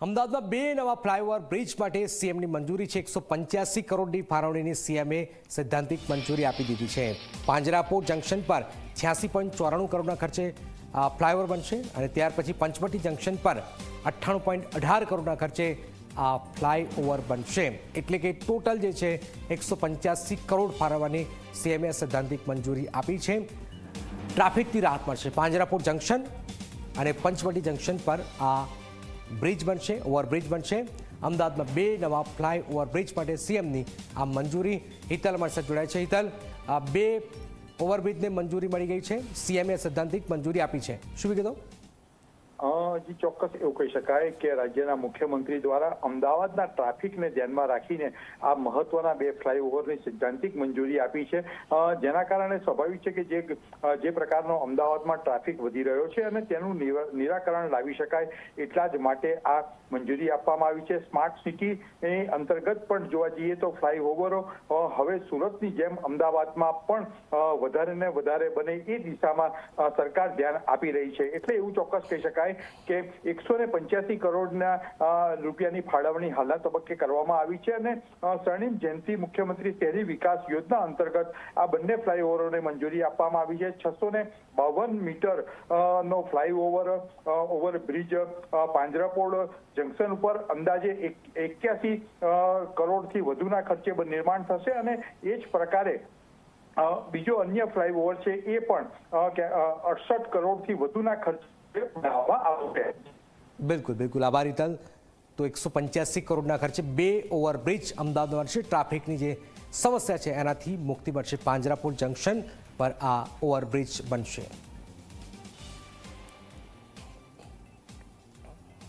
અમદાવાદમાં બે નવા ફ્લાયઓવર બ્રિજ માટે સીએમની મંજૂરી છે. એકસો પંચ્યાસી કરોડની ફાળવણીની સીએમએ સૈદ્ધાંતિક મંજૂરી આપી દીધી છે. પાંજરાપોર જંકશન પર છ્યાસી પોઈન્ટ ચોરાણું કરોડના ખર્ચે ફ્લાયઓવર બનશે અને ત્યાર પછી પંચવટી જંકશન પર અઠ્ઠાણું પોઈન્ટ અઢાર કરોડના ખર્ચે આ ફ્લાયઓવર બનશે. એટલે કે ટોટલ જે છે, એકસો પંચ્યાસી કરોડ ફાળવવાની સીએમએ સૈદ્ધાંતિક મંજૂરી આપી છે. ટ્રાફિકથી રાહત મળશે. પાંજરાપોર જંકશન અને પંચવટી જંકશન પર આ બ્રિજ બનશે ઓવરબ્રિજ બનશે. અમદાવાદમાં બે નવા ફ્લાય ઓવરબ્રિજ માટે સીએમની આ મંજૂરી હિતલ મળશે જોડાય છે. હિતલ, આ બે ઓવરબ્રિજને મંજૂરી મળી ગઈ છે. સીએમએ સૈદ્ધાંતિક મંજૂરી આપી છે. શું વિગતો? અ, જી ચોક્કસ એવું કહી શકાય કે રાજ્યના મુખ્યમંત્રી દ્વારા અમદાવાદના ટ્રાફિકને ધ્યાનમાં રાખીને આ મહત્વના બે ફ્લાયઓવરની સૈદ્ધાંતિક મંજૂરી આપી છે. જેના કારણે સ્વાભાવિક છે કે જે જે પ્રકારનો અમદાવાદમાં ટ્રાફિક વધી રહ્યો છે અને તેનું નિરાકરણ લાવી શકાય એટલા જ માટે આ મંજૂરી આપવામાં આવી છે. સ્માર્ટ સિટી અંતર્ગત પણ જોવા જઈએ તો ફ્લાયઓવરો હવે સુરતની જેમ અમદાવાદમાં પણ વધારે ને વધારે બને એ દિશામાં સરકાર ધ્યાન આપી રહી છે. એટલે એવું ચોક્કસ કહી શકાય કે એકસો ને પંચ્યાસી કરોડના રૂપિયાની ફાળવણી હાલના તબક્કે કરવામાં આવી છે અને સ્વર્ણિમ જયંતિ મુખ્યમંત્રી શહેરી વિકાસ યોજના અંતર્ગત આ બંને ફ્લાયઓવરોને મંજૂરી આપવામાં આવી છે. છસો ને બાવન મીટર નો ફ્લાયઓવર ઓવરબ્રિજ પાંજરાપોળ જંકશન ઉપર અંદાજે એક્યાસી કરોડથી વધુના ખર્ચે નિર્માણ થશે અને એ જ પ્રકારે બીજો અન્ય ફ્લાયઓવર છે એ પણ અડસઠ કરોડથી વધુના ખર્ચે બિલકુલ બિલકુલ. આભારી તલ તો એકસો પંચ્યાસી કરોડના ખર્ચે બે ઓવરબ્રિજ અમદાવાદમાં મળશે ટ્રાફિકની જે સમસ્યા છે, એનાથી મુક્તિ મળશે પાંજરાપુર જંકશન પર આ ઓવરબ્રિજ બનશે.